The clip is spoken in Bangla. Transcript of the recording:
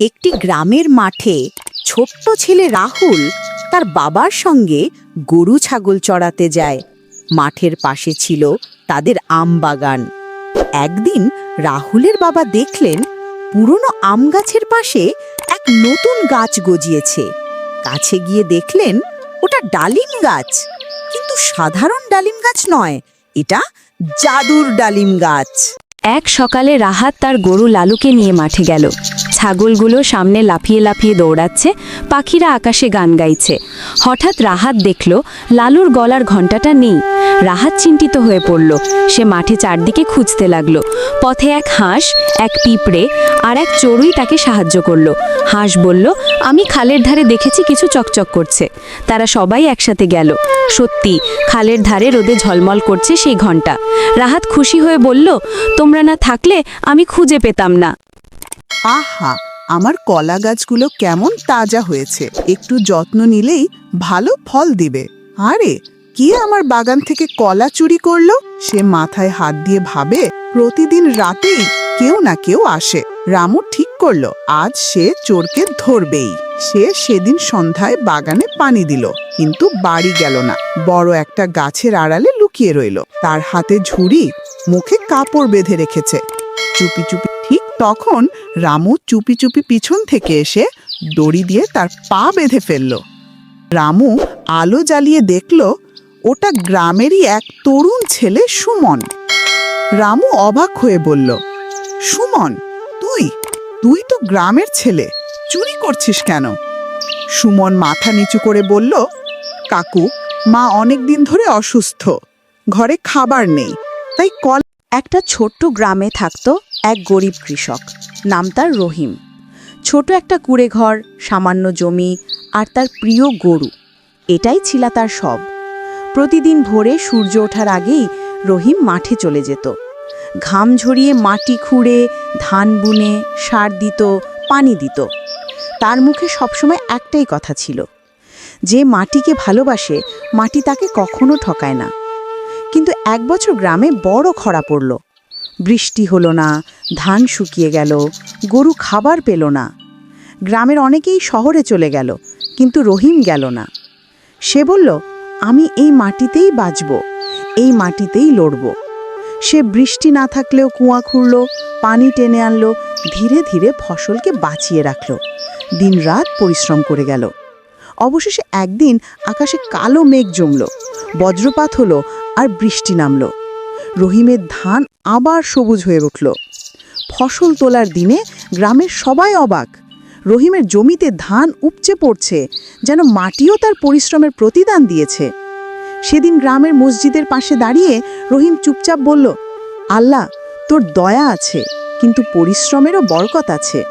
একটি গ্রামের মাঠে ছোট্ট ছেলে রাহুল তার বাবার সঙ্গে গরু ছাগল চড়াতে যায়। মাঠের পাশে ছিল তাদের আম বাগান। একদিন রাহুলের বাবা দেখলেন পুরনো আম গাছের পাশে এক নতুন গাছ গজিয়েছে। কাছে গিয়ে দেখলেন ওটা ডালিম গাছ। কিন্তু সাধারণ ডালিম গাছ নয়, এটা জাদুর ডালিম গাছ। এক সকালে রাহাত তার গরু লালুকে নিয়ে মাঠে গেল। ছাগলগুলো সামনে লাফিয়ে লাফিয়ে দৌড়াচ্ছে, পাখিরা আকাশে গান গাইছে। হঠাৎ রাহাত দেখল লালুর গলার ঘণ্টাটা নেই। রাহাত চিন্তিত হয়ে পড়ল। সে মাঠে চারদিকে খুঁজতে লাগল। পথে এক হাঁস, এক পিঁপড়ে আর এক চড়ুই তাকে সাহায্য করল। হাঁস বলল, আমি খালের ধারে দেখেছি কিছু চকচক করছে। তারা সবাই একসাথে গেল। সত্যি, খালের ধারে রোদে ঝলমল করছে সেই ঘণ্টা রাহাত খুশি হয়ে বলল, তোমরা না থাকলে আমি খুঁজে পেতাম না। আহা, আমার কলা গাছগুলো কেমন তাজা হয়েছে। একটু যত্ন নিলেই ভালো ফল দিবে। আরে, কে আমার বাগান থেকে কলা চুরি করল? সে মাথায় হাত দিয়ে ভাবে, প্রতিদিন রাতেই কেউ না কেউ আসে। রামু ঠিক করল, আজ সে চোরকে ধরবেই। সে সেদিন সন্ধ্যায় বাগানে পানি দিল, কিন্তু বাড়ি গেল না। বড় একটা গাছের আড়ালে লুকিয়ে রইল। তার হাতে ঝুড়ি, মুখে কাপড় বেঁধে রেখেছে। চুপি চুপি, ঠিক তখন রামু চুপি চুপি পিছন থেকে এসে দড়ি দিয়ে তার পা বেঁধে ফেলল। রামু আলো জ্বালিয়ে দেখল, ওটা গ্রামেরই এক তরুণ ছেলে সুমন। রামু অবাক হয়ে বলল সুমন, তুই তুই তো গ্রামের ছেলে, চুরি করছিস কেন? সুমন মাথা নিচু করে বলল, কাকু, মা অনেক দিন ধরে অসুস্থ, ঘরে খাবার নেই, তাই কল একটা ছোট্ট গ্রামে থাকতো এক গরিব কৃষক, নাম তার রহিম। ছোট একটা কুড়ে ঘর সামান্য জমি আর তার প্রিয় গরু, এটাই ছিল তার সব। প্রতিদিন ভোরে সূর্য ওঠার আগেই রহিম মাঠে চলে যেত। ঘাম ঝরিয়ে মাটি খুঁড়ে ধান বুনে, সার দিত, পানি দিত। তার মুখে সবসময় একটাই কথা ছিল। যে মাটিকে ভালোবাসে, মাটি তাকে কখনো ঠকায় না। কিন্তু এক বছর গ্রামে বড় খরা পড়ল। বৃষ্টি হলো না, ধান শুকিয়ে গেল, গরু খাবার পেল না। গ্রামের অনেকেই শহরে চলে গেল, কিন্তু রহিম গেল না। সে বলল, আমি এই মাটিতেই বাঁচব, এই মাটিতেই লড়ব। সে বৃষ্টি না থাকলেও কুয়া খুঁড়ল, পানি টেনে আনলো, ধীরে ধীরে ফসলকে বাঁচিয়ে রাখল। দিনরাত পরিশ্রম করে গেল। অবশেষে একদিন আকাশে কালো মেঘ জমল, বজ্রপাত হলো আর বৃষ্টি নামল। রহিমের ধান আবার সবুজ হয়ে উঠল। ফসল তোলার দিনে গ্রামের সবাই অবাক। রহিমের জমিতে ধান উপচে পড়ছে, যেন মাটিও তার পরিশ্রমের প্রতিদান দিয়েছে। সেদিন গ্রামের মসজিদের পাশে দাঁড়িয়ে রহিম চুপচাপ বলল, আল্লাহ, তোর দয়া আছে, কিন্তু পরিশ্রমেরও বরকত আছে।